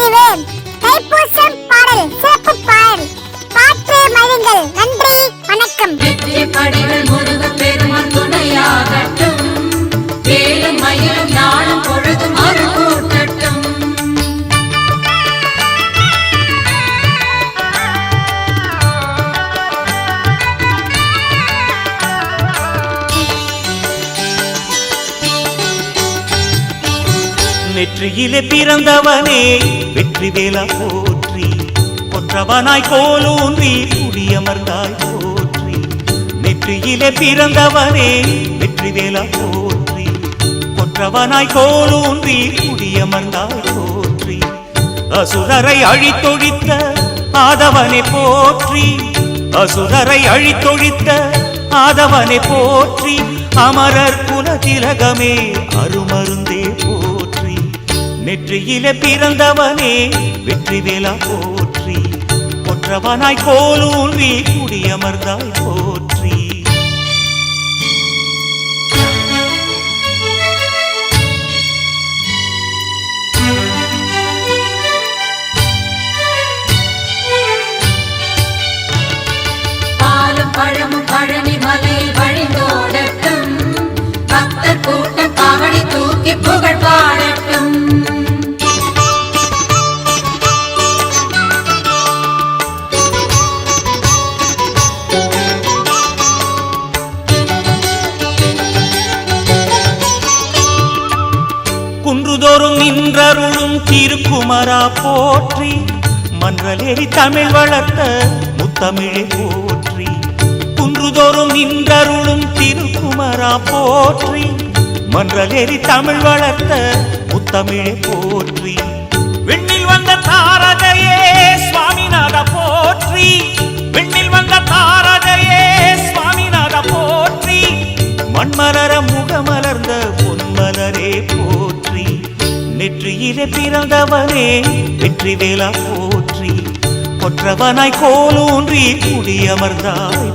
பதிவு தைப்பூசம் பாடல் சிறப்பு பாடல். பாட்டு மழுங்கள் நன்றி வணக்கம். நெற்றியிலே பிறந்தவனே வெற்றி வேலா போற்றி. கொற்றவனாய் கோலூன்றி குடியமர்ந்தாய் போற்றி. நெற்றியிலே பிறந்தவனே வெற்றி வேலா போற்றி. கொற்றவனாய் கோலூன்றி குடியமர்ந்தாய் போற்றி. அசுரரை அழித்தொழித்த ஆதவனை போற்றி. அசுரரை அழித்தொழித்த ஆதவனை போற்றி. அமரர் குலதிலகமே அருமருந்தே போ நெற்றியிலே பிறந்தவனே வெற்றி வேலா போற்றி. கொற்றவனாய் கோலூன்றி குடியமர்ந்தாய் போற்றி. தோறும் நின்றருளும் திருக்குமரா போற்றி மன்றலேறி தமிழ் வளர்த்த முத்தமிழை போற்றி. குன்றுதோறும் நின்றருளும் திருக்குமரா போற்றி மன்றலேறி தமிழ் வளர்த்த முத்தமிழை போற்றி. விண்ணில் வந்த தாரகையே சுவாமிநாத போற்றி விண்ணில் வந்த தாரகையே சுவாமிநாத போற்றி. மண்மலர முகமலர்ந்த பொன்மலரே போற்றி வெற்றியிலே பிறந்தவனே வெற்றி வேலா போற்றி கொற்றவனாய் கோலூன்றி குடியமர்ந்தாய்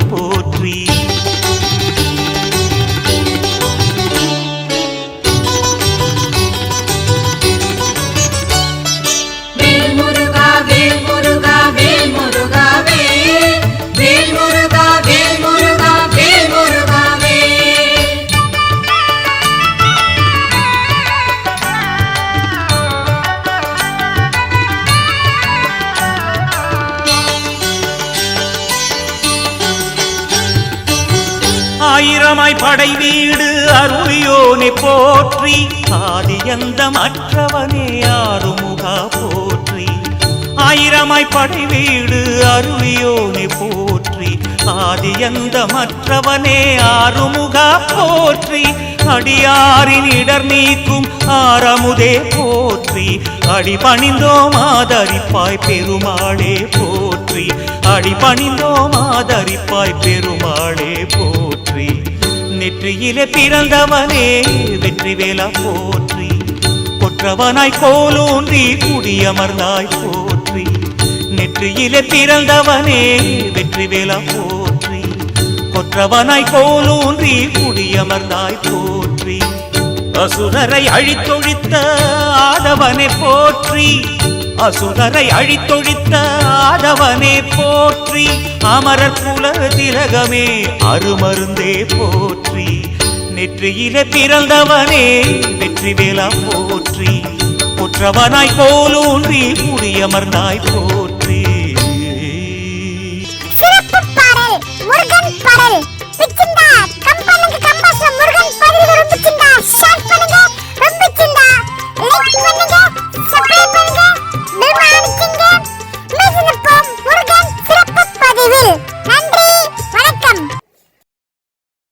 ஆயிரமாய் படை வீடு அருளியோனை போற்றி ஆதியந்த மற்றவனே ஆறுமுகா போற்றி. ஆயிரமாய் படை வீடு அருளியோனை போற்றி ஆதியந்த மற்றவனே ஆறுமுகா போற்றி. அடியாரின் இடர் நீக்கும் ஆரமுதே போற்றி அடி பணிந்தோம் ஆதரிப்பாய் பெருமாளே போ போற்றி. அடி பணிந்தோம் ஆதரிப்பாய் பெருமாளே போற்றி. நெற்றியிலே பிறந்தவனே வெற்றி வேலா போற்றி. கொற்றவனாய் கோலூன்றி குடியமர்ந்தாய் போற்றி. நெற்றியிலே பிறந்தவனே வெற்றி வேலா போற்றி. கொற்றவனாய் கோலூன்றி குடியமர்ந்தாய் போற்றி. அசுரரை அழித்தொழித்த ஆதவனை போற்றி. அசுரரை அழித்தொழித்த ஆதவனே போற்றி அமரர் குல திலகமே அருமருந்தே போற்றி. நெற்றியிலே பிறந்தவனே வெற்றி வேலா போற்றி. புற்றவனாய் போலூன்றி குடியமர்ந்தாய் போற்றி. சிறப்பு பாடல் முருகன் பாடல்.